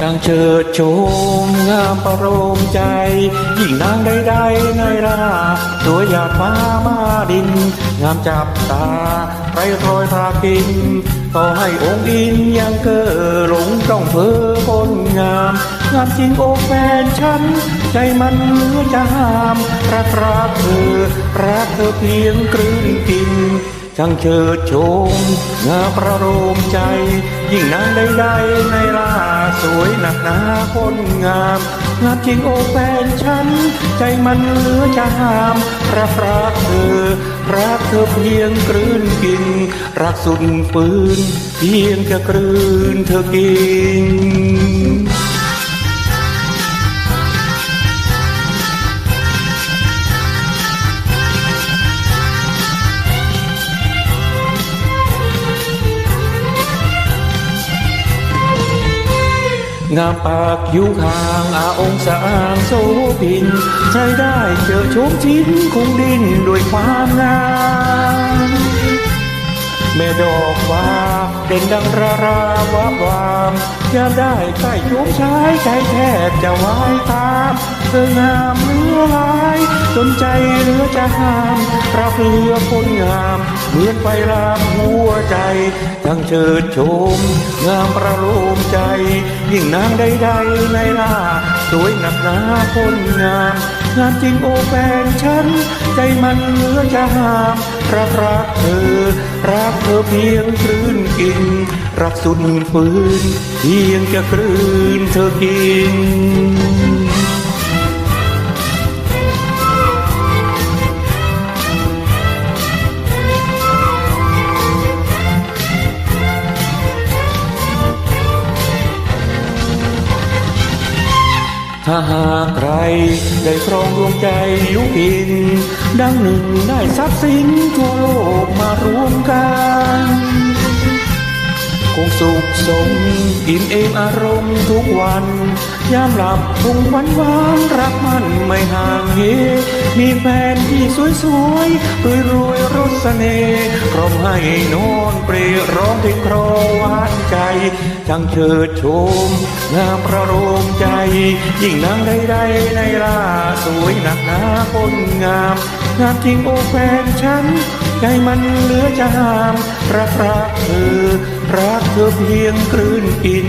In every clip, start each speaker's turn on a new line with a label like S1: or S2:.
S1: ช่างเชิดโชมงามประโลมใจ ยิ่งนางใดๆในราสวยหยาดฟ้ามาดิน งามจับตาไรรอยพากินต่อให้องค์อินยังเกอหลงต้องเพ้อคนงาม งามจริงโอแฟนฉัน ใจมันเหลือจะห้ามรักรักเธอรักเธอเพียงกลืนกิน ช่างเชิดโชมงาประโลมใจ ยิ่งนานใดๆในล่าสวยหนักหนาคนงามงามจริงโอแฟนฉัน ใจมันเหลือจะห้ามรักรักเธอ รักเธอเพียงกลืนกิน รักสุดฝืนเพียงจะกลืนเธอกิน งามปากอยู่ข้างอาองสางโสพินใครได้เจอชมชิ้นคงดินด้วยความงามแม่ดอกฟ้าเด่นดังราราวาบวามยามได้ใกล้ชมชายใจแทบจะวายตามเธองามเนื้อลายจนใจเหลือจะห้ามรับเรือคนงาม เหมือนไฟลามหัวใจทั้งเชิดชม งามประโลมใจ ยิ่งนางใดๆในล่าสวยหนักหนาคนงาม งามจริงโอแฟนฉัน ใจมันเหลือจะห้ามรักรักเธอ รักเธอเพียงคลื่นกิน รักสุดฝืนเพียงจะคลื่นเธอกิน ถ้าหากใครได้ครองดวงใจยุพิน ดังหนึ่งได้ทรัพย์สินทั่วโลกมารวมกัน คงสุขสมอิ่มเอมอารมณ์ทุกวัน ยามหลับคงหวันหวานรักมันไม่ห่างเหมีแฟนที่สวยสวยรวยรวยรสเสน่ห์ มให้นอนเปรร้องเพลงครวานใจช่างเชิดชมงามประโลมใจ ยิ่งนางใดๆในล่าสวยหนักหนาคนงามงามจริงโอแฟนฉัน ใจมันเหลือจะห้ามรักรักเธอรักเธอเพียงกลืนกิน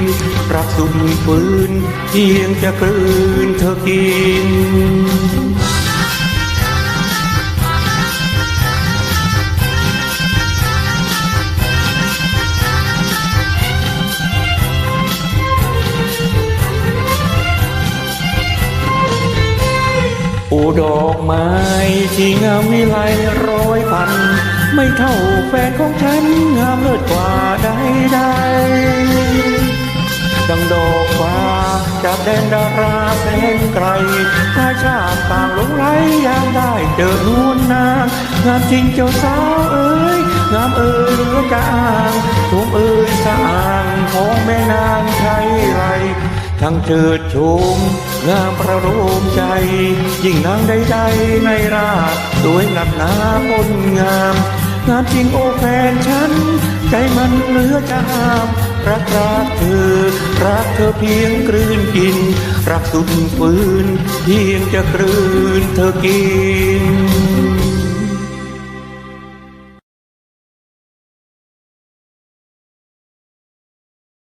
S1: รักสุดฝืนเพียงจะกลืนเธอกิน ดอกไม้ที่งามวิไลร้อยพัน ไม่เท่าแฟนของฉันงามเลิศกว่าใดใดดังดอกฟ้าจากแดนดาราแสนไกลชาชาติต่างหลงไหลยามได้เจอนวนนางงามจริงเจ้าสาวเอ๋ย ทั้งเจิดชมงามประโลมใจ ยิ่งนางใดๆในราชสวยหนักหนาคนงามงามจริงโอแฟนฉัน ใจมันเหลือจะห้าม รักรักเธอ รักเธอเพียงกลืนกิน รักสุดฝืนเพียงจะกลืนเธอกิน